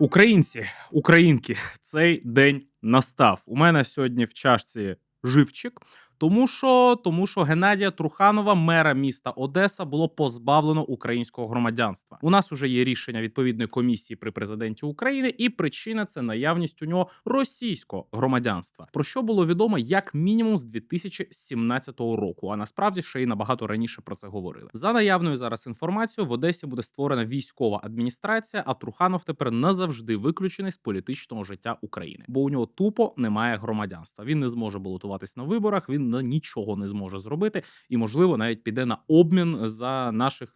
Українці, українки, цей день настав. У мене сьогодні в чашці живчик. Тому що, тому що Геннадія Труханова, мера міста Одеса, було позбавлено українського громадянства. У нас уже є рішення відповідної комісії при президенті України, і причина це наявність у нього російського громадянства. Про що було відомо як мінімум з 2017 року. А насправді ще й набагато раніше про це говорили. За наявною зараз інформацією, в Одесі буде створена військова адміністрація, а Труханов тепер назавжди виключений з політичного життя України, бо у нього тупо немає громадянства. Він не зможе балотуватись на виборах. Він на нічого не зможе зробити, і можливо навіть піде на обмін за наших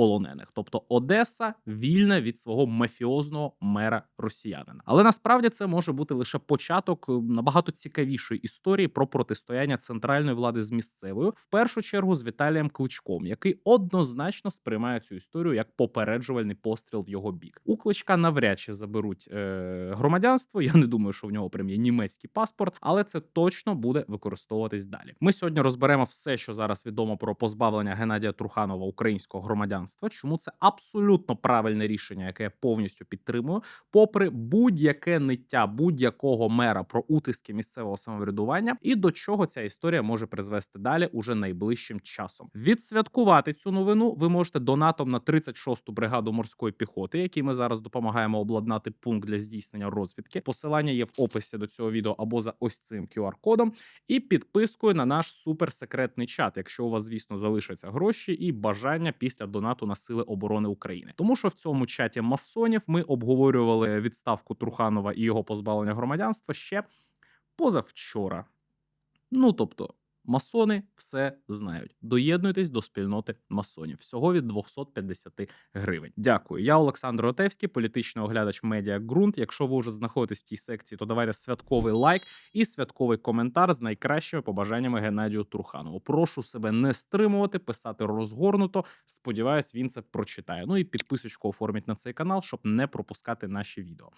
військовополонених. Тобто Одеса вільна від свого мафіозного мера росіянина. Але насправді це може бути лише початок е, набагато цікавішої історії про протистояння центральної влади з місцевою, в першу чергу з Віталієм Кличком, який однозначно сприймає цю історію як попереджувальний постріл в його бік. У кличка навряд чи заберуть е, громадянство. Я не думаю, що в нього прям є німецький паспорт, але це точно буде використовуватись далі. Ми сьогодні розберемо все, що зараз відомо про позбавлення Геннадія Труханова українського громадянства. Чому це абсолютно правильне рішення, яке я повністю підтримую, попри будь-яке ниття будь-якого мера про утиски місцевого самоврядування, і до чого ця історія може призвести далі уже найближчим часом. Відсвяткувати цю новину ви можете донатом на 36-ту бригаду морської піхоти, якій ми зараз допомагаємо обладнати пункт для здійснення розвідки. Посилання є в описі до цього відео або за ось цим QR-кодом. І підпискою на наш суперсекретний чат, якщо у вас, звісно, залишаться гроші і бажання після донату на сили оборони України. Тому що в цьому чаті масонів ми обговорювали відставку Труханова і його позбавлення громадянства ще позавчора. Ну тобто. Масони все знають. Доєднуйтесь до спільноти масонів. Всього від 250 гривень. Дякую. Я Олександр Отевський, політичний оглядач медіа ґрунт. Якщо ви вже знаходитесь в тій секції, то давайте святковий лайк і святковий коментар з найкращими побажаннями Геннадію Труханову. Прошу себе не стримувати, писати розгорнуто. Сподіваюсь, він це прочитає. Ну і підписочку оформіть на цей канал, щоб не пропускати наші відео.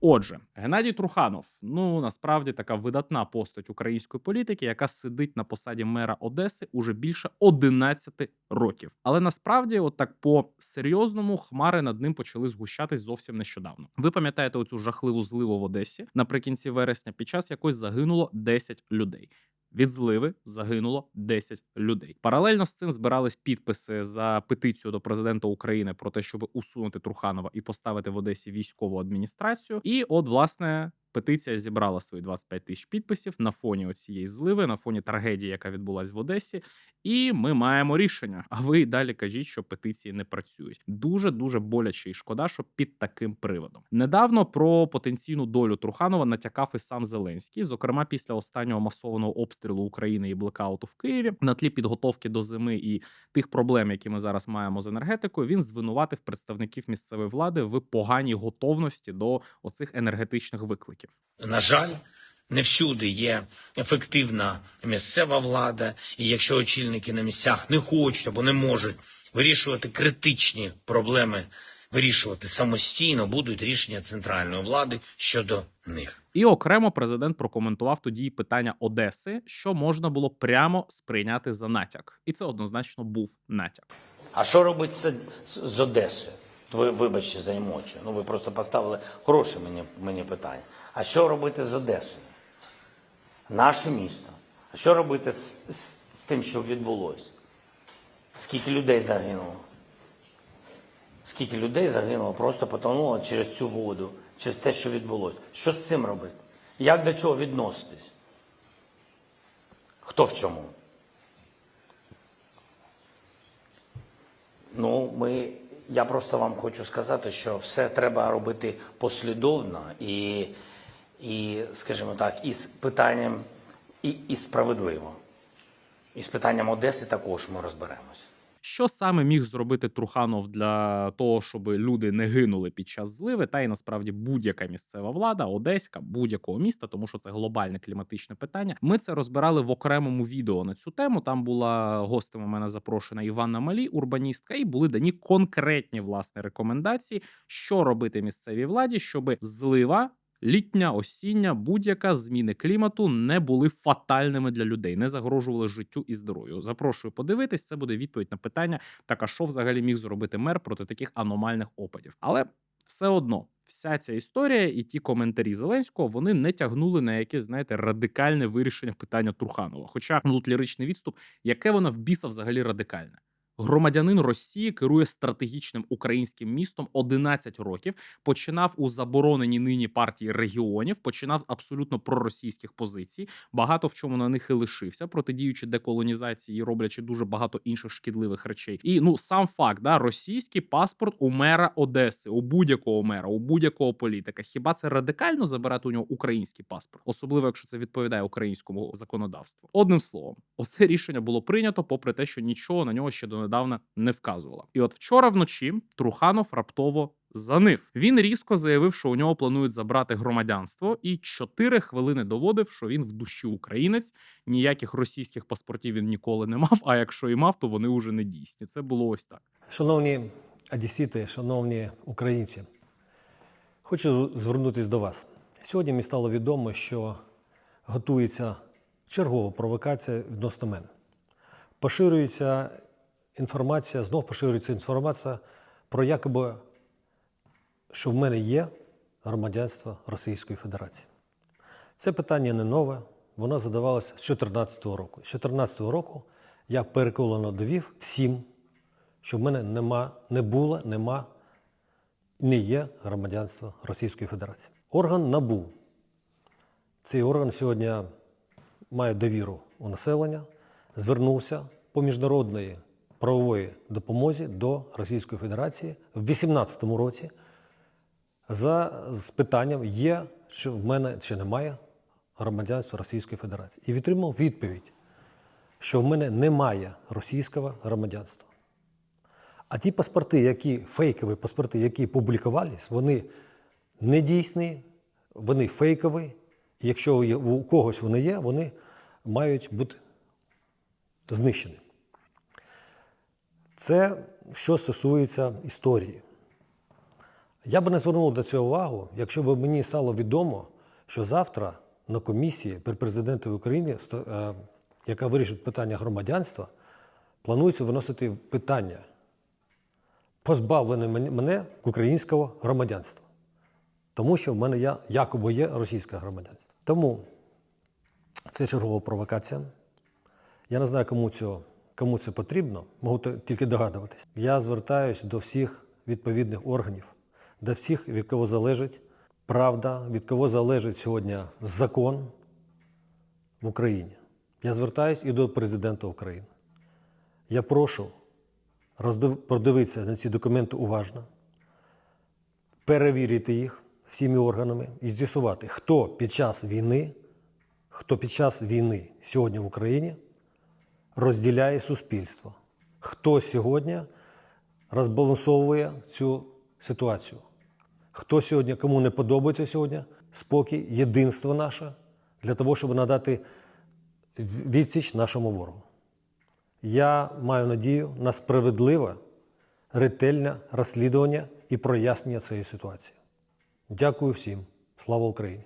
Отже, Геннадій Труханов, ну насправді така видатна постать української політики, яка сидить на посаді мера Одеси уже більше 11 років. Але насправді, от так по серйозному, хмари над ним почали згущатись зовсім нещодавно. Ви пам'ятаєте оцю жахливу зливу в Одесі наприкінці вересня, під час якої загинуло 10 людей. Від зливи загинуло 10 людей. Паралельно з цим збирались підписи за петицію до президента України про те, щоб усунути Труханова і поставити в Одесі військову адміністрацію. І, от, власне, петиція зібрала свої 25 тисяч підписів на фоні цієї зливи, на фоні трагедії, яка відбулась в Одесі. І ми маємо рішення. А ви далі кажіть, що петиції не працюють. Дуже дуже боляче і шкода, що під таким приводом. Недавно про потенційну долю Труханова натякав і сам Зеленський, зокрема після останнього масованого обстрілу України і блекауту в Києві, на тлі підготовки до зими і тих проблем, які ми зараз маємо з енергетикою. Він звинуватив представників місцевої влади в поганій готовності до оцих енергетичних викликів. На жаль, не всюди є ефективна місцева влада, і якщо очільники на місцях не хочуть або не можуть вирішувати критичні проблеми, вирішувати самостійно, будуть рішення центральної влади щодо них. І окремо президент прокоментував тоді питання Одеси, що можна було прямо сприйняти за натяк, і це однозначно був натяк. А що робить з, з Одесою? Ви вибачте за емоцію. Ну ви просто поставили хороше мені, мені питання. А що робити з Одесою? Наше місто. А що робити з, з, з тим, що відбулося? Скільки людей загинуло? Скільки людей загинуло, просто потонуло через цю воду, через те, що відбулося. Що з цим робити? Як до цього відноситись? Хто в чому? Ну, ми, я просто вам хочу сказати, що все треба робити послідовно і, і скажімо так, і з питанням, і, і справедливо. І з питанням Одеси також ми розберемося. Що саме міг зробити Труханов для того, щоб люди не гинули під час зливи, та й насправді будь-яка місцева влада, одеська, будь-якого міста, тому що це глобальне кліматичне питання. Ми це розбирали в окремому відео на цю тему. Там була гостем у мене запрошена Іванна Малі, урбаністка, і були дані конкретні власне рекомендації, що робити місцевій владі, щоб злива. Літня, осіння, будь-яка зміни клімату не були фатальними для людей, не загрожували життю і здоров'ю. Запрошую подивитись, це буде відповідь на питання: так а що взагалі міг зробити мер проти таких аномальних опадів. Але все одно. Вся ця історія і ті коментарі Зеленського вони не тягнули на якесь, знаєте, радикальне вирішення питання Труханова. Хоча ну, тут ліричний відступ, яке воно в біса взагалі радикальне. Громадянин Росії керує стратегічним українським містом 11 років. Починав у забороненій нині партії регіонів, починав з абсолютно проросійських позицій. Багато в чому на них і лишився, протидіючи деколонізації роблячи дуже багато інших шкідливих речей. І ну сам факт, да, російський паспорт у мера Одеси, у будь-якого мера, у будь-якого політика. Хіба це радикально забирати у нього український паспорт, особливо якщо це відповідає українському законодавству? Одним словом, оце рішення було прийнято, попри те, що нічого на нього ще донедавна не вказувало. І от вчора вночі Труханов раптово. Занив він різко заявив, що у нього планують забрати громадянство, і чотири хвилини доводив, що він в душі українець. Ніяких російських паспортів він ніколи не мав. А якщо і мав, то вони вже не дійсні. Це було ось так. Шановні одесіти, шановні українці, хочу звернутися до вас. Сьогодні мені стало відомо, що готується чергова провокація відносно мене. Поширюється інформація, знов поширюється інформація про якоби, що в мене є громадянство Російської Федерації. Це питання не нове, воно задавалося з 2014 року. З 2014 року я переконано довів всім, що в мене нема, не було, нема, не є громадянства Російської Федерації. Орган НАБУ. Цей орган сьогодні має довіру у населення, звернувся по міжнародної правової допомозі до Російської Федерації в 2018 році за з питанням є, що в мене чи немає громадянства Російської Федерації. І відтримав відповідь, що в мене немає російського громадянства. А ті паспорти, які фейкові паспорти, які публікувались, вони не дійсні, вони фейкові. Якщо у когось вони є, вони мають бути знищені. Це що стосується історії. Я би не звернув до цього увагу, якщо б мені стало відомо, що завтра на комісії при президентові України, е, яка вирішить питання громадянства, планується виносити питання позбавлення мене- українського громадянства. Тому що в мене я, якоби є російське громадянство. Тому це чергова провокація. Я не знаю, кому, цього, кому це потрібно, можу тільки догадуватись. Я звертаюся до всіх відповідних органів, до всіх, від кого залежить правда, від кого залежить сьогодні закон в Україні. Я звертаюся і до президента України. Я прошу продивитися на ці документи уважно, перевірити їх всіми органами і з'ясувати, хто під час війни, хто під час війни сьогодні в Україні розділяє суспільство, хто сьогодні розбалансовує цю ситуацію, хто сьогодні, кому не подобається сьогодні спокій, єдинство наше для того, щоб надати відсіч нашому ворогу. Я маю надію на справедливе, ретельне розслідування і прояснення цієї ситуації. Дякую всім. Слава Україні!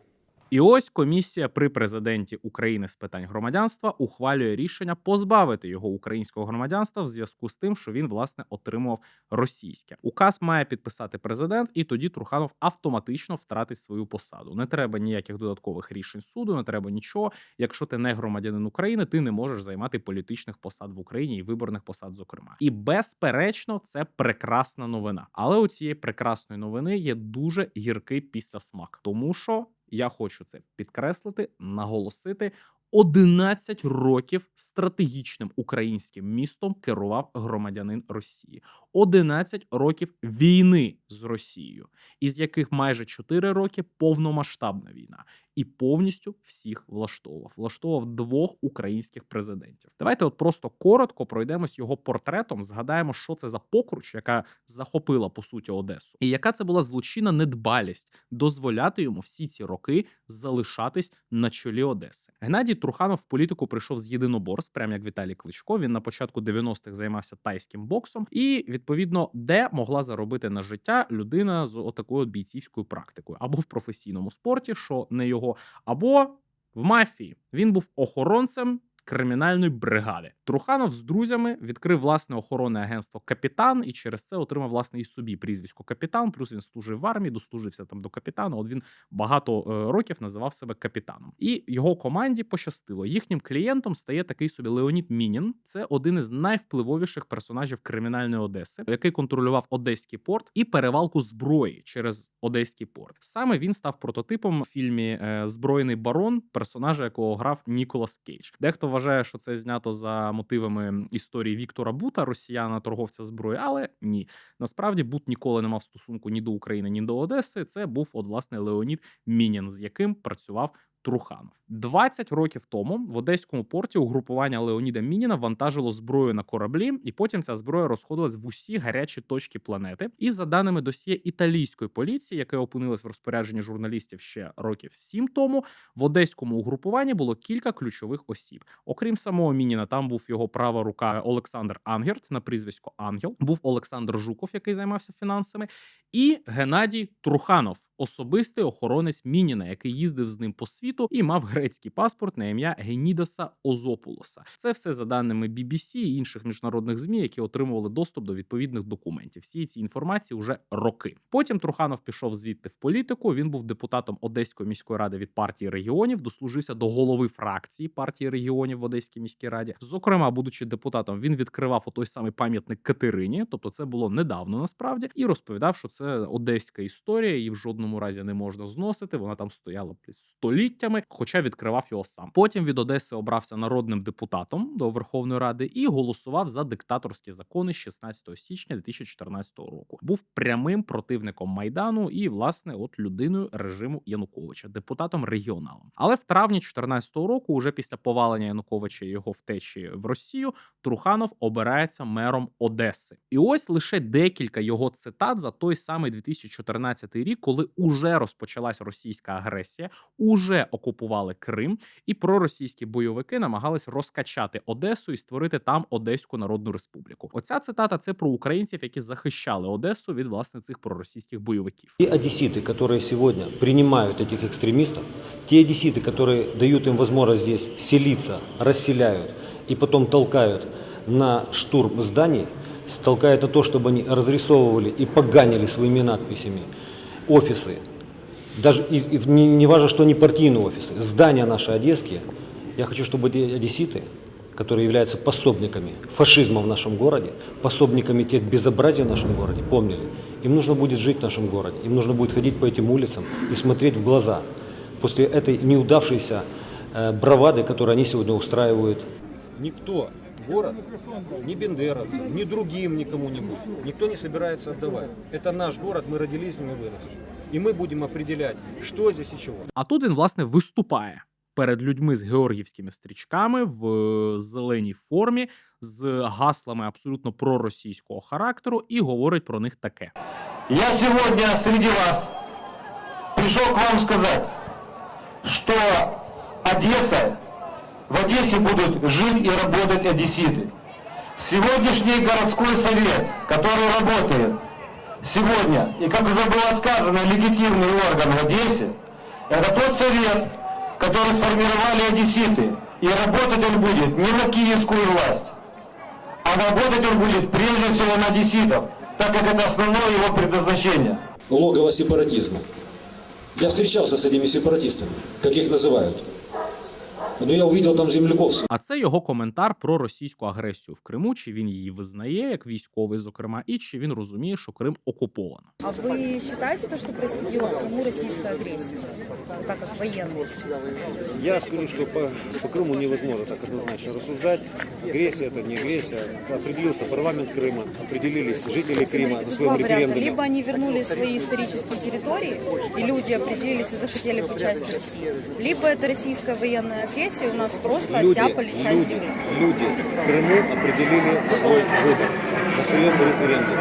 І ось комісія при президенті України з питань громадянства ухвалює рішення позбавити його українського громадянства в зв'язку з тим, що він власне отримував російське. Указ має підписати президент, і тоді Труханов автоматично втратить свою посаду. Не треба ніяких додаткових рішень суду, не треба нічого. Якщо ти не громадянин України, ти не можеш займати політичних посад в Україні і виборних посад, зокрема. І безперечно, це прекрасна новина. Але у цієї прекрасної новини є дуже гіркий післясмак, тому що я хочу це підкреслити, наголосити. 11 років стратегічним українським містом керував громадянин Росії. 11 років війни з Росією, із яких майже 4 роки повномасштабна війна, і повністю всіх влаштовував. Влаштовував двох українських президентів. Давайте, от просто коротко пройдемось його портретом. Згадаємо, що це за покруч, яка захопила по суті Одесу, і яка це була злочинна недбалість дозволяти йому всі ці роки залишатись на чолі Одеси. Геннадій Труханов в політику прийшов з єдиноборств, прямо як Віталій Кличко. Він на початку 90-х займався тайським боксом, і відповідно, де могла заробити на життя людина з отакою бійцівською практикою, або в професійному спорті, що не його, або в мафії. Він був охоронцем кримінальної бригади. Труханов з друзями відкрив власне охоронне агентство Капітан і через це отримав власне і собі прізвисько Капітан. Плюс він служив в армії, дослужився там до капітана. От він багато е, років називав себе капітаном. І його команді пощастило. Їхнім клієнтом стає такий собі Леонід Мінін. Це один із найвпливовіших персонажів кримінальної Одеси, який контролював Одеський порт і перевалку зброї через Одеський порт. Саме він став прототипом в фільмі е, Збройний барон, персонажа якого грав Ніколас Кейдж. Дехто вважає, що це знято за мотивами історії Віктора Бута, росіяна торговця зброї, але ні. Насправді Бут ніколи не мав стосунку ні до України, ні до Одеси. Це був от власне Леонід Мінін, з яким працював. Труханов 20 років тому в одеському порті угрупування Леоніда Мініна вантажило зброю на кораблі, і потім ця зброя розходилась в усі гарячі точки планети. І за даними досьє італійської поліції, яке опинилось в розпорядженні журналістів ще років сім тому, в одеському угрупуванні було кілька ключових осіб. Окрім самого Мініна, там був його права рука Олександр Ангерт на прізвисько Ангел, був Олександр Жуков, який займався фінансами, і Геннадій Труханов, особистий охоронець Мініна, який їздив з ним по світу і мав грецький паспорт на ім'я Генідаса Озопулоса. Це все за даними BBC і інших міжнародних змі, які отримували доступ до відповідних документів. Всі ці інформації вже роки. Потім Труханов пішов звідти в політику. Він був депутатом Одеської міської ради від партії регіонів, дослужився до голови фракції партії регіонів в Одеській міській раді. Зокрема, будучи депутатом, він відкривав той самий пам'ятник Катерині, тобто це було недавно насправді, і розповідав, що це одеська історія, її в жодному разі не можна зносити. Вона там стояла століттями, хоча відкривав його сам. Потім від Одеси обрався народним депутатом до Верховної Ради і голосував за диктаторські закони 16 січня 2014 року. Був прямим противником майдану і, власне, от людиною режиму Януковича, депутатом регіоналом. Але в травні 2014 року, уже після повалення Януковича і його втечі в Росію, Труханов обирається мером Одеси. І ось лише декілька його цитат за той самий 2014 рік, коли уже розпочалась російська агресія, уже окупували Крим, і проросійські бойовики намагались розкачати Одесу і створити там Одеську Народну Республіку. Оця цитата це про українців, які захищали Одесу від власне цих проросійських бойовиків. Те одесситы, которые сегодня принимают этих экстремистов, те одесситы, которые дают им возможность здесь селиться, расселяют и потом толкают на штурм зданий, толкают на то, чтобы они разрисовывали и поганили своими надписями Офисы, даже и, и не, не важно, что они партийные офисы, здания наши одесские, я хочу, чтобы одесситы, которые являются пособниками фашизма в нашем городе, пособниками тех безобразий в нашем городе, помнили, им нужно будет жить в нашем городе, им нужно будет ходить по этим улицам и смотреть в глаза после этой неудавшейся э, бравады, которую они сегодня устраивают. Никто город, ни бендеровцам, ни другим никому-нибудь, никто не собирается отдавать. Это наш город, мы родились, мы выросли. И мы будем определять, что здесь и чего. А тут він власне виступає перед людьми з георгіївськими стрічками в е, зеленій формі з гаслами абсолютно проросійського характеру і говорить про них таке. Я сегодня среди вас пришел к вам сказать, что Одесса, в Одессе будут жить и работать одесситы. Сегодняшний городской совет, который работает сегодня, и как уже было сказано, легитимный орган в Одессе, это тот совет, который сформировали одесситы. И работать он будет не на киевскую власть, а работать он будет прежде всего на одесситов, так как это основное его предназначение. логово сепаратизма. Я встречался с этими сепаратистами, как их называют. Но я увидел там земляков А це його коментар про російську агресію в Криму. Чи він її визнає як військовий, зокрема, і чи він розуміє, що Крим окуповано. А вы считаете то, что происходило в Крыму российская агрессия? Вот так как военный. Я скажу, что по, по Крыму невозможно так однозначно рассуждать. Агрессия это не агрессия. Определился парламент Крыма, определились жители Крыма на Два своем варианта. референдуме. Либо они вернули свои исторические территории, и люди определились и захотели быть частью России. Либо это российская военная и у нас просто Люди, оттяпали часть люди, земли. люди в Крыму определили свой выбор на своем референдуме.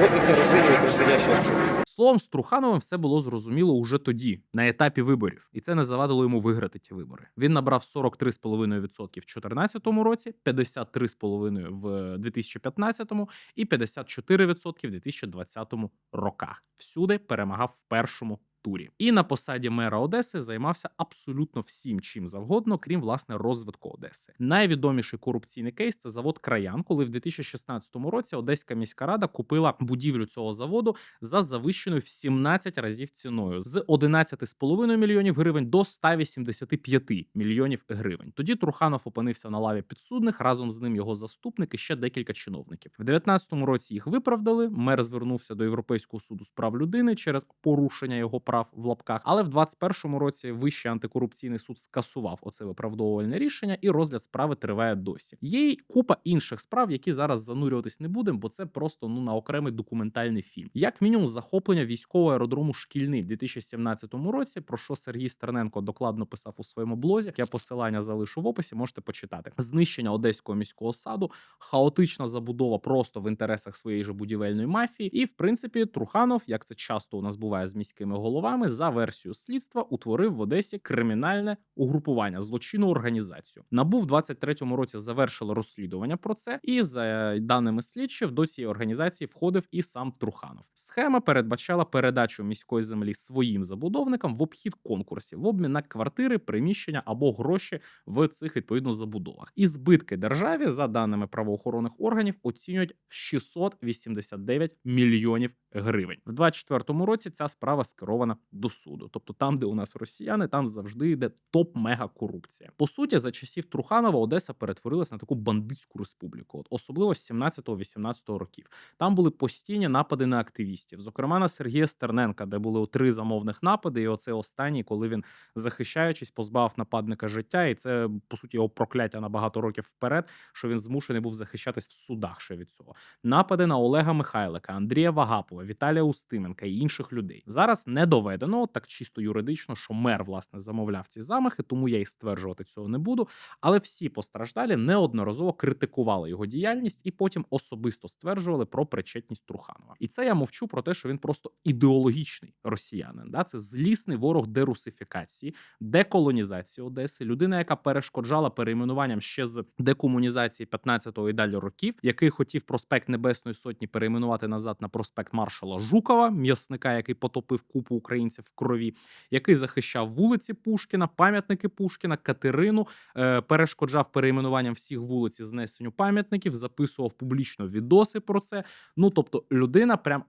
Вот как я расцениваю происходящее. Словом, з Трухановим все було зрозуміло уже тоді, на етапі виборів, і це не завадило йому виграти ті вибори. Він набрав 43,5% в 2014 році, 53,5% в 2015 і 54% в 2020 роках. Всюди перемагав в першому турі. І на посаді мера Одеси займався абсолютно всім чим завгодно, крім власне розвитку Одеси. Найвідоміший корупційний кейс це завод Краян, коли в 2016 році Одеська міська рада купила будівлю цього заводу за завищеною в 17 разів ціною з 11,5 мільйонів гривень до 185 мільйонів гривень. Тоді Труханов опинився на лаві підсудних разом з ним його заступник і ще декілька чиновників. В 19-му році їх виправдали. Мер звернувся до Європейського суду з прав людини через порушення його прав в лапках. Але в 21-му році Вищий антикорупційний суд скасував оце виправдовувальне рішення, і розгляд справи триває досі. Є й купа інших справ, які зараз занурюватись не будемо, бо це просто ну на окремий документальний фільм. Як мінімум, захоплення військового аеродрому шкільний в 2017 році, про що Сергій Стерненко докладно писав у своєму блозі. Я посилання залишу в описі, можете почитати. Знищення одеського міського саду, хаотична забудова просто в інтересах своєї ж будівельної мафії. І в принципі, Труханов, як це часто у нас буває з міськими головами, за версією слідства утворив в Одесі кримінальне угрупування, злочинну організацію. Набу в 23-му році завершило розслідування про це, і за даними слідчих, до цієї організації входив і сам Труханов. Схема передбачала передачу міської землі своїм забудовникам в обхід конкурсів в обмін на квартири, приміщення або гроші в цих відповідно забудовах. І збитки державі, за даними правоохоронних органів, оцінюють в 689 мільйонів гривень. В 24-му році ця справа скерована до суду. Тобто, там, де у нас росіяни, там завжди йде топ мега корупція. По суті, за часів Труханова Одеса перетворилась на таку бандитську республіку, от особливо з 17-18 років. Там були постійні напади на активістів, зокрема на Сергія Стерненка, де були три замовних напади. І оце останній, коли він захищаючись, позбавив нападника життя, і це по суті його прокляття на багато років вперед, що він змушений був захищатись в судах ще від цього. Напади на Олега Михайлика, Андрія Вагапова, Віталія Устименка і інших людей. Зараз не доведено так чисто юридично, що мер власне замовляв ці замахи, тому я і стверджувати цього не буду. Але всі постраждалі неодноразово критикували його діяльність і потім особисто стверджували про причетність Труханова. І це я мовчу про те, що він просто ідеологічний росіянин. Да? Це злісний ворог дерусифікації, деколонізації Одеси, людина, яка перешкоджала перейменуванням ще з декомунізації 15-го і далі років, який хотів проспект Небесної Сотні перейменувати назад на проспект маршала Жукова, м'ясника, який потопив купу українців в крові, який захищав вулиці Пушкіна, пам'ятники Пушкіна, Катерину, е, перешкоджав перейменуванням всіх вулиць і знесенню пам'ятників, записував публічно відоси про це. Ну тобто, людина прям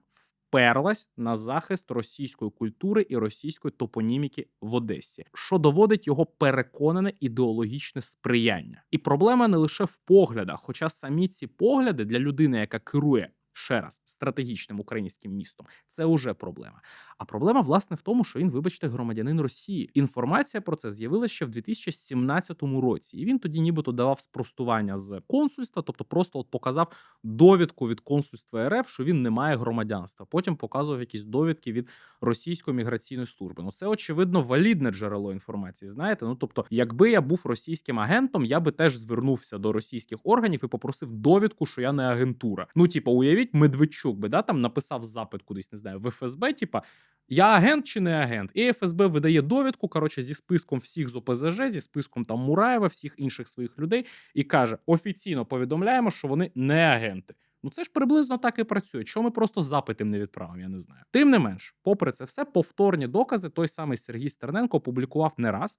вперлась на захист російської культури і російської топоніміки в Одесі, що доводить його переконане ідеологічне сприяння. І проблема не лише в поглядах, хоча самі ці погляди для людини, яка керує. Ще раз стратегічним українським містом це уже проблема. А проблема власне в тому, що він, вибачте, громадянин Росії. Інформація про це з'явилася ще в 2017 році, і він тоді, нібито, давав спростування з консульства, тобто просто от показав довідку від консульства РФ, що він не має громадянства. Потім показував якісь довідки від російської міграційної служби. Ну це очевидно валідне джерело інформації. Знаєте, ну тобто, якби я був російським агентом, я би теж звернувся до російських органів і попросив довідку, що я не агентура. Ну, типу, уявіть, Медведчук би да там написав запит кудись, не знаю, в ФСБ, типа. Я агент чи не агент? І ФСБ видає довідку, коротше, зі списком всіх з ОПЗЖ, зі списком там Мураєва, всіх інших своїх людей, і каже: офіційно повідомляємо, що вони не агенти. Ну це ж приблизно так і працює. Чому ми просто запитим не відправимо? Я не знаю. Тим не менш, попри це все, повторні докази той самий Сергій Стерненко опублікував не раз.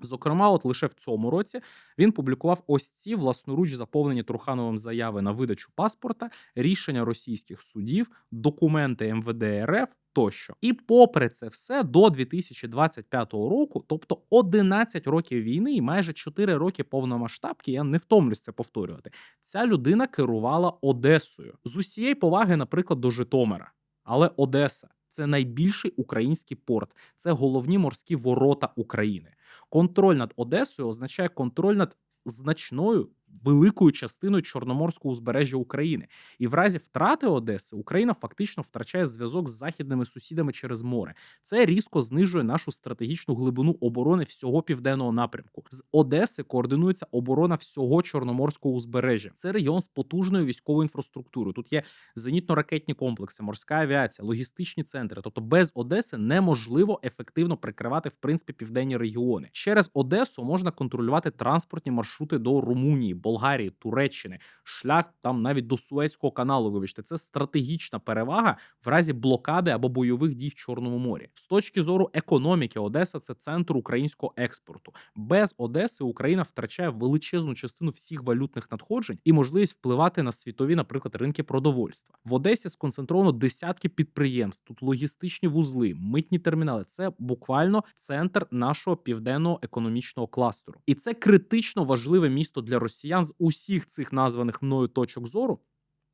Зокрема, от лише в цьому році він публікував ось ці власноруч заповнені Трухановим заяви на видачу паспорта, рішення російських судів, документи МВД РФ тощо. І попри це все до 2025 року, тобто 11 років війни і майже 4 роки повномасштабки, я не втомлюсь це повторювати. Ця людина керувала Одесою з усієї поваги, наприклад, до Житомира. Але Одеса це найбільший український порт, це головні морські ворота України. Контроль над Одесою означає контроль над значною великою частиною чорноморського узбережжя України. І в разі втрати Одеси Україна фактично втрачає зв'язок з західними сусідами через море. Це різко знижує нашу стратегічну глибину оборони всього південного напрямку. З Одеси координується оборона всього чорноморського узбережжя. Це регіон з потужною військовою інфраструктурою. Тут є зенітно-ракетні комплекси, морська авіація, логістичні центри. Тобто без Одеси неможливо ефективно прикривати в принципі південні регіони. Через Одесу можна контролювати транспортні маршрути до Румунії, Болгарії, Туреччини, шлях там навіть до Суецького каналу. Вибачте, це стратегічна перевага в разі блокади або бойових дій в Чорному морі. З точки зору економіки, Одеса це центр українського експорту. Без Одеси Україна втрачає величезну частину всіх валютних надходжень і можливість впливати на світові, наприклад, ринки продовольства. В Одесі сконцентровано десятки підприємств. Тут логістичні вузли, митні термінали. Це буквально центр нашого південного економічного кластеру, і це критично важливе місто для росіян з усіх цих названих мною точок зору.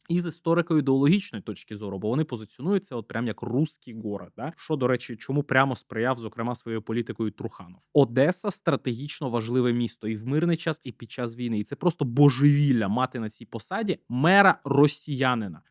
І з історико-ідеологічної точки зору, бо вони позиціонуються от прям як руський город. Да? Що, до речі, чому прямо сприяв, зокрема, своєю політикою Труханов. Одеса стратегічно важливе місто і в мирний час, і під час війни. І це просто божевілля мати на цій посаді мера росіянина.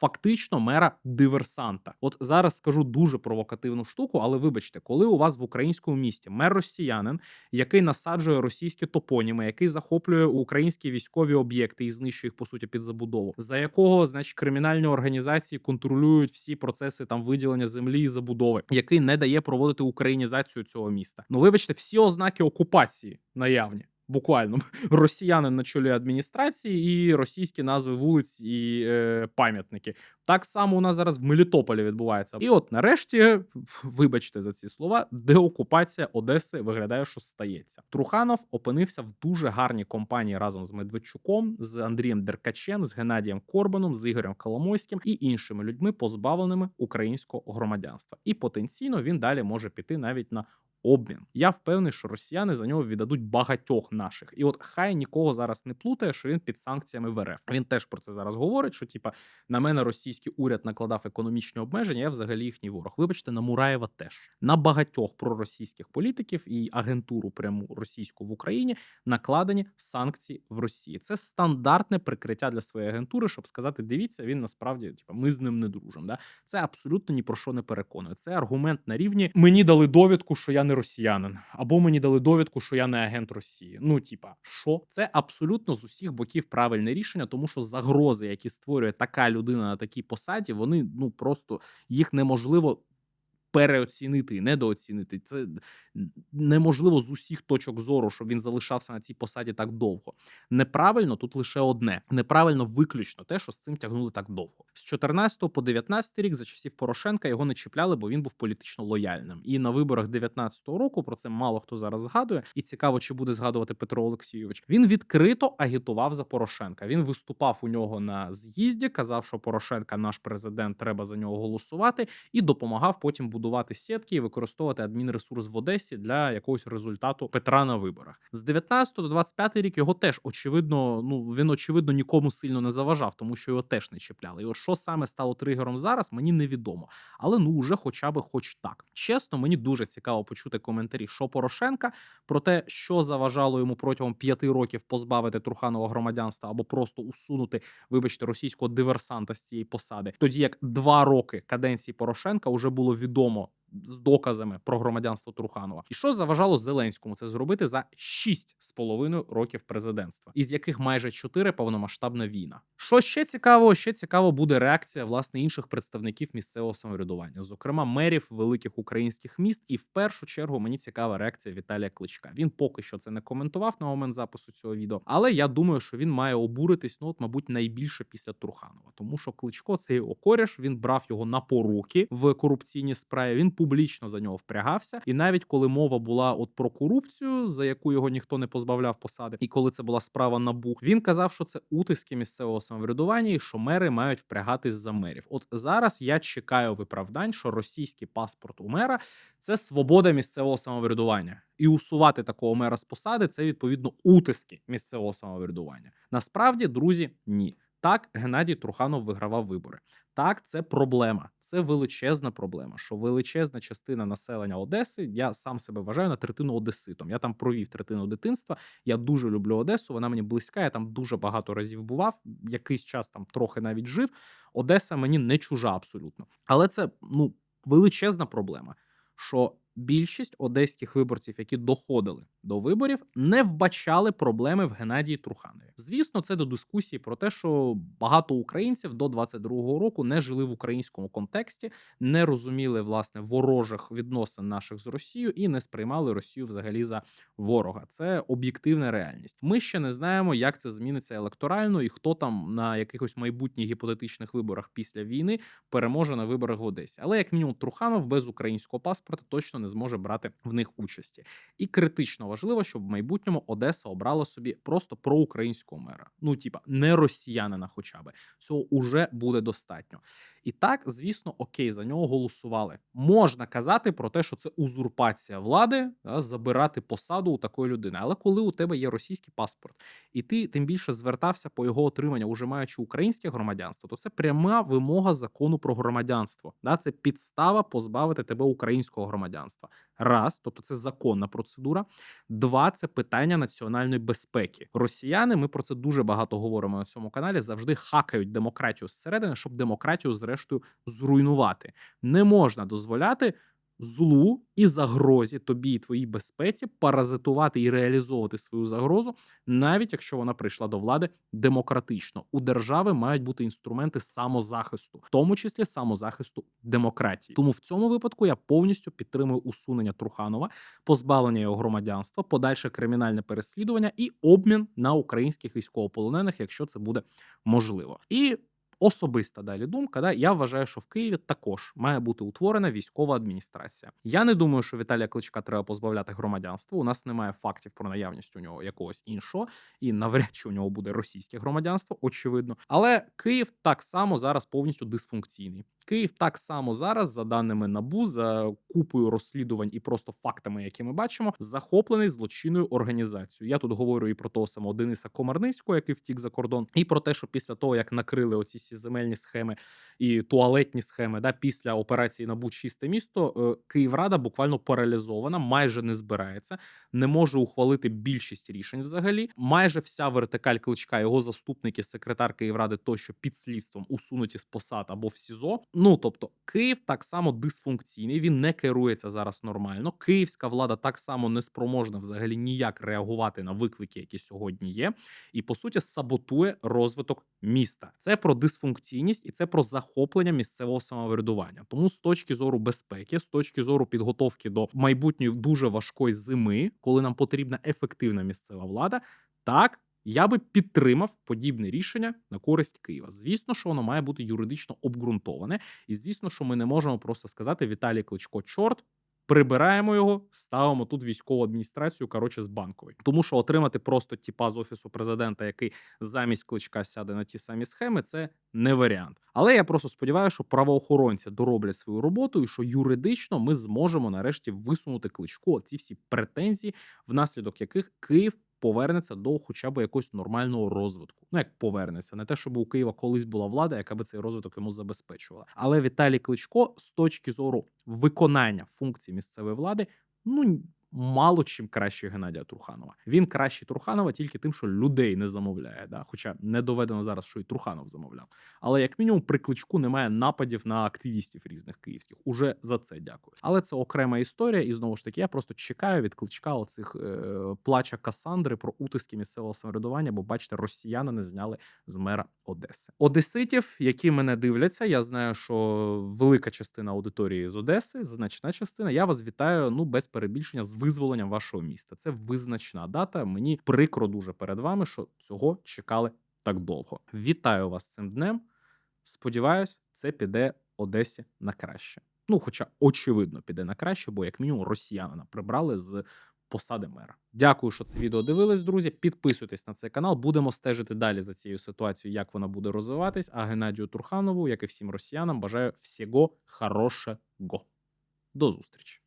Фактично, мера диверсанта. От зараз скажу дуже провокативну штуку, але вибачте, коли у вас в українському місті мер росіянин, який насаджує російські топоніми, який захоплює українські військові об'єкти і знищує їх по суті під забудову, за якого значить кримінальні організації контролюють всі процеси там виділення землі і забудови, який не дає проводити українізацію цього міста. Ну вибачте, всі ознаки окупації наявні. Буквально росіянин на чолі адміністрації і російські назви вулиць і е, пам'ятники. Так само у нас зараз в Мелітополі відбувається. І от нарешті, вибачте за ці слова, деокупація Одеси виглядає, що стається. Труханов опинився в дуже гарній компанії разом з Медведчуком, з Андрієм Деркачем, з Геннадієм Корбаном, з Ігорем Коломойським і іншими людьми, позбавленими українського громадянства. І потенційно він далі може піти навіть на обмін. Я впевнений, що росіяни за нього віддадуть багатьох наших. І от хай нікого зараз не плутає, що він під санкціями в РФ. Він теж про це зараз говорить. Що типа на мене російський уряд накладав економічні обмеження. Я взагалі їхній ворог. Вибачте, на Мураєва теж на багатьох проросійських політиків і агентуру пряму російську в Україні накладені санкції в Росії. Це стандартне прикриття для своєї агентури, щоб сказати: дивіться, він насправді типа ми з ним не дружимо. Да? Це абсолютно ні про що не переконує. Це аргумент на рівні мені дали довідку, що я не росіянин, або мені дали довідку, що я не агент Росії. Ну, типа, що це абсолютно з усіх боків правильне рішення, тому що загрози, які створює така людина на такій посаді, вони ну просто їх неможливо. Переоцінити і недооцінити це неможливо з усіх точок зору, щоб він залишався на цій посаді так довго. Неправильно тут лише одне: неправильно виключно те, що з цим тягнули так довго. З 14 по 19 рік за часів Порошенка його не чіпляли, бо він був політично лояльним. І на виборах 19 року про це мало хто зараз згадує. І цікаво, чи буде згадувати Петро Олексійович. Він відкрито агітував за Порошенка. Він виступав у нього на з'їзді, казав, що Порошенка наш президент, треба за нього голосувати, і допомагав потім будувати сітки і використовувати адмінресурс в Одесі для якогось результату Петра на виборах. З 19 до 25 рік його теж очевидно, ну він очевидно нікому сильно не заважав, тому що його теж не чіпляли. І от що саме стало тригером зараз, мені невідомо. Але ну вже хоча б хоч так. Чесно, мені дуже цікаво почути коментарі, що Порошенка про те, що заважало йому протягом п'яти років позбавити Труханова громадянства або просто усунути, вибачте, російського диверсанта з цієї посади, тоді як два роки каденції Порошенка вже було відомо. former З доказами про громадянство Труханова, і що заважало Зеленському це зробити за шість з половиною років президентства, із яких майже чотири повномасштабна війна. Що ще цікаво, ще цікаво буде реакція власне інших представників місцевого самоврядування, зокрема мерів великих українських міст. І в першу чергу мені цікава реакція Віталія Кличка. Він поки що це не коментував на момент запису цього відео, але я думаю, що він має обуритись. Ну, от, мабуть, найбільше після Труханова, тому що Кличко це його кореш. Він брав його на поруки в корупційній справі. Він публічно за нього впрягався. І навіть коли мова була от про корупцію, за яку його ніхто не позбавляв посади, і коли це була справа набу, він казав, що це утиски місцевого самоврядування, і що мери мають впрягатись за мерів. От зараз я чекаю виправдань, що російський паспорт у мера це свобода місцевого самоврядування. І усувати такого мера з посади це відповідно утиски місцевого самоврядування. Насправді, друзі, ні. Так, Геннадій Труханов вигравав вибори. Так, це проблема, це величезна проблема. Що величезна частина населення Одеси, я сам себе вважаю на третину одеситом. Я там провів третину дитинства. Я дуже люблю Одесу. Вона мені близька. Я там дуже багато разів бував. Якийсь час там трохи навіть жив. Одеса мені не чужа абсолютно. Але це ну величезна проблема. Що більшість одеських виборців, які доходили до виборів, не вбачали проблеми в Геннадії Труханові. Звісно, це до дискусії про те, що багато українців до 22-го року не жили в українському контексті, не розуміли власне ворожих відносин наших з Росією і не сприймали Росію взагалі за ворога. Це об'єктивна реальність. Ми ще не знаємо, як це зміниться електорально, і хто там на якихось майбутніх гіпотетичних виборах після війни переможе на виборах в Одесі. Але як мінімум Труханов без українського паспорта точно не зможе брати в них участі. І критично важливо, щоб в майбутньому Одеса обрала собі просто проукраїнського мера. Ну, типа, не росіянина, хоча би цього уже буде достатньо. І так, звісно, окей, за нього голосували. Можна казати про те, що це узурпація влади, да, забирати посаду у такої людини. Але коли у тебе є російський паспорт, і ти тим більше звертався по його отримання, уже маючи українське громадянство, то це пряма вимога закону про громадянство. Да, це підстава позбавити тебе українського громадянства. Раз, тобто це законна процедура. Два це питання національної безпеки. Росіяни, ми про це дуже багато говоримо на цьому каналі. Завжди хакають демократію зсередини, щоб демократію, зрештою, зруйнувати. Не можна дозволяти злу і загрозі тобі і твоїй безпеці паразитувати і реалізовувати свою загрозу, навіть якщо вона прийшла до влади демократично. У держави мають бути інструменти самозахисту, в тому числі самозахисту демократії. Тому в цьому випадку я повністю підтримую усунення Труханова, позбавлення його громадянства, подальше кримінальне переслідування і обмін на українських військовополонених, якщо це буде можливо. І Особиста далі думка, да я вважаю, що в Києві також має бути утворена військова адміністрація. Я не думаю, що Віталія Кличка треба позбавляти громадянства. У нас немає фактів про наявність у нього якогось іншого, і навряд чи у нього буде російське громадянство, очевидно. Але Київ так само зараз повністю дисфункційний. Київ так само зараз, за даними набу, за купою розслідувань і просто фактами, які ми бачимо, захоплений злочинною організацією. Я тут говорю і про того самого Дениса Комарницького, який втік за кордон, і про те, що після того як накрили оці всі земельні схеми і туалетні схеми, да, після операції «Набу чисте місто, е, Київрада буквально паралізована, майже не збирається, не може ухвалити більшість рішень взагалі. Майже вся вертикаль кличка, його заступники, секретар Київради, тощо під слідством усунуті з посад або в СІЗО. Ну тобто, Київ так само дисфункційний, він не керується зараз нормально. Київська влада так само не спроможна взагалі ніяк реагувати на виклики, які сьогодні є, і по суті саботує розвиток міста. Це про дисфункційність і це про захоплення місцевого самоврядування. Тому з точки зору безпеки, з точки зору підготовки до майбутньої дуже важкої зими, коли нам потрібна ефективна місцева влада, так. Я би підтримав подібне рішення на користь Києва. Звісно, що воно має бути юридично обґрунтоване, і звісно, що ми не можемо просто сказати Віталій Кличко, чорт. Прибираємо його, ставимо тут військову адміністрацію. Коротше, з банкової, тому що отримати просто тіпа з офісу президента, який замість кличка сяде на ті самі схеми, це не варіант. Але я просто сподіваюся, що правоохоронці дороблять свою роботу, і що юридично ми зможемо нарешті висунути кличку ці всі претензії, внаслідок яких Київ повернеться до хоча б якогось нормального розвитку. Ну як повернеться, не те, щоб у Києва колись була влада, яка би цей розвиток йому забезпечувала. Але Віталій Кличко з точки зору виконання функцій місцевої влади, ну мало чим краще Геннадія Труханова. Він краще Труханова тільки тим, що людей не замовляє. Да? Хоча не доведено зараз, що і Труханов замовляв. Але як мінімум при кличку немає нападів на активістів різних київських. Уже за це дякую. Але це окрема історія, і знову ж таки, я просто чекаю від кличка оцих е, плача Касандри про утиски місцевого самоврядування, бо бачите, росіяни не зняли з мера Одеси. Одеситів, які мене дивляться, я знаю, що велика частина аудиторії з Одеси, значна частина. Я вас вітаю. Ну без перебільшення з визволенням вашого міста. Це визначна дата. Мені прикро дуже перед вами, що цього чекали так довго. Вітаю вас цим днем. Сподіваюсь, це піде Одесі на краще. Ну, хоча очевидно піде на краще, бо як мінімум росіянина прибрали з посади мера. Дякую, що це відео дивились, друзі. Підписуйтесь на цей канал. Будемо стежити далі за цією ситуацією, як вона буде розвиватись. А Геннадію Турханову, як і всім росіянам, бажаю всього хорошого. До зустрічі.